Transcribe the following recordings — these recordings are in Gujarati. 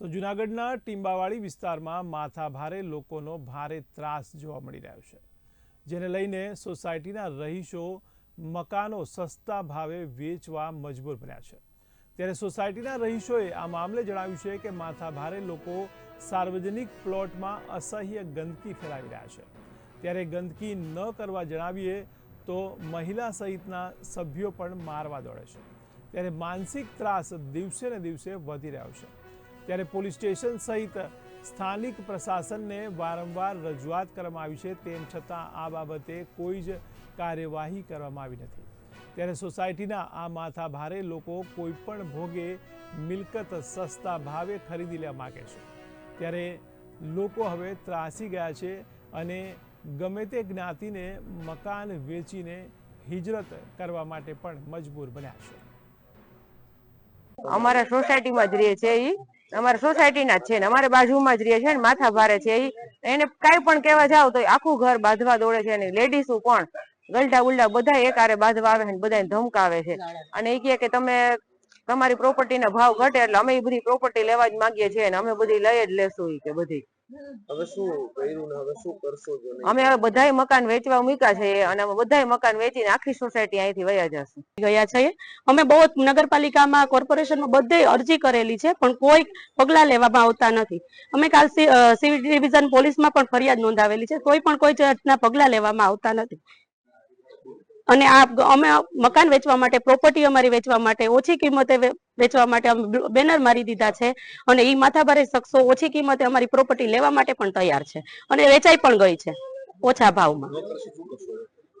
તો જૂનાગઢના ટીંબાવાડી વિસ્તારમાં માથાભારે લોકોનો ભારે ત્રાસ જોવા મળી રહ્યો છે, જેને લઈને સોસાયટીના રહીશો મકાનો સસ્તા ભાવે વેચવા મજબૂર બન્યા છે. ત્યારે સોસાયટીના રહીશોએ આ મામલે જણાવ્યું છે કે માથાભારે લોકો સાર્વજનિક પ્લોટમાં અસહ્ય ગંદકી ફેલાવી રહ્યા છે. ત્યારે ગંદકી ન કરવા જણાવીએ તો મહિલા સહિતના સભ્યો પણ મારવા દોડે છે. ત્યારે માનસિક ત્રાસ દિવસે ને દિવસે વધી રહ્યો છે. ત્યારે પોલીસ સ્ટેશન સહિત સ્થાનિક પ્રશાસનને વારંવાર રજૂઆત કરવામાં આવી છે. તેમ છતાં આ બાબતે કોઈ જ કાર્યવાહી કરવામાં આવી નથી. ત્યારે સોસાયટીના આ માથા ભારે લોકો કોઈ પણ ભોગે મિલકત સસ્તા ભાવે ખરીદી લેવા માગે છે. ત્યારે લોકો હવે ત્રાસી ગયા છે અને ગમે તે જ્ઞાતિને મકાન વેચીને હિજરત કરવા માટે પણ મજબૂર બન્યા છે. અમારા સોસાયટીમાં જ રહે છે ઈ. અમારા સોસાયટીના જ છે ને, અમારે બાજુમાં જ રહે છે ને, માથા ભારે છે એને કાંઈ પણ કહેવા જાવ તો આખું ઘર બાંધવા દોડે છે ને લેડીઝો પણ ગલઢા ઉલઢા બધા એક હારે બાંધવા આવે ને બધાને ધમકાવે છે. અને એ કહે કે તમે તમારી પ્રોપર્ટી ના ભાવ ઘટે એટલે અમે એ બધી પ્રોપર્ટી લેવા જ માંગીએ છીએ ને, અમે બધી લઈ જ લેશું એ કે બધી. હવે શું કર્યું ને હવે શું કરશો જો અમે હવે બધાય મકાન વેચવા મૂક્યા છે અને અમે બધાય મકાન વેચીને આખી સોસાયટી અહીંથી વયા જશે. ગયા છે. અમે બહુ જ નગરપાલિકામાં કોર્પોરેશનમાં બધે અરજી કરેલી છે પણ કોઈ પગલાં લેવામાં આવતા નથી. અમે કાલ સિવિલ ડિવિઝન પોલીસમાં પણ ફરિયાદ નોંધાવેલી છે કોઈ પણ કોઈ જાતના પગલાં લેવામાં આવતા નથી. અને આ અમે મકાન વેચવા માટે પ્રોપર્ટી અમારી વેચવા માટે ઓછી કિંમતે વેચવા માટે અમે બેનર મારી દીધા છે. અને એ માથાભારે શખ્સો ઓછી કિંમતે અમારી પ્રોપર્ટી લેવા માટે પણ તૈયાર છે. અને વેચાઈ પણ ગઈ છે, ઓછા ભાવમાં.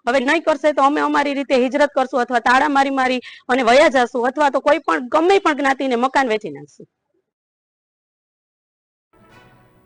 હવે નહીં કરશે તો અમે અમારી રીતે હિજરત કરશું અથવા તાળા મારી મારી અને વયા જશું અથવા તો કોઈ પણ ગમે પણ જ્ઞાતિને મકાન વેચી નાખશું.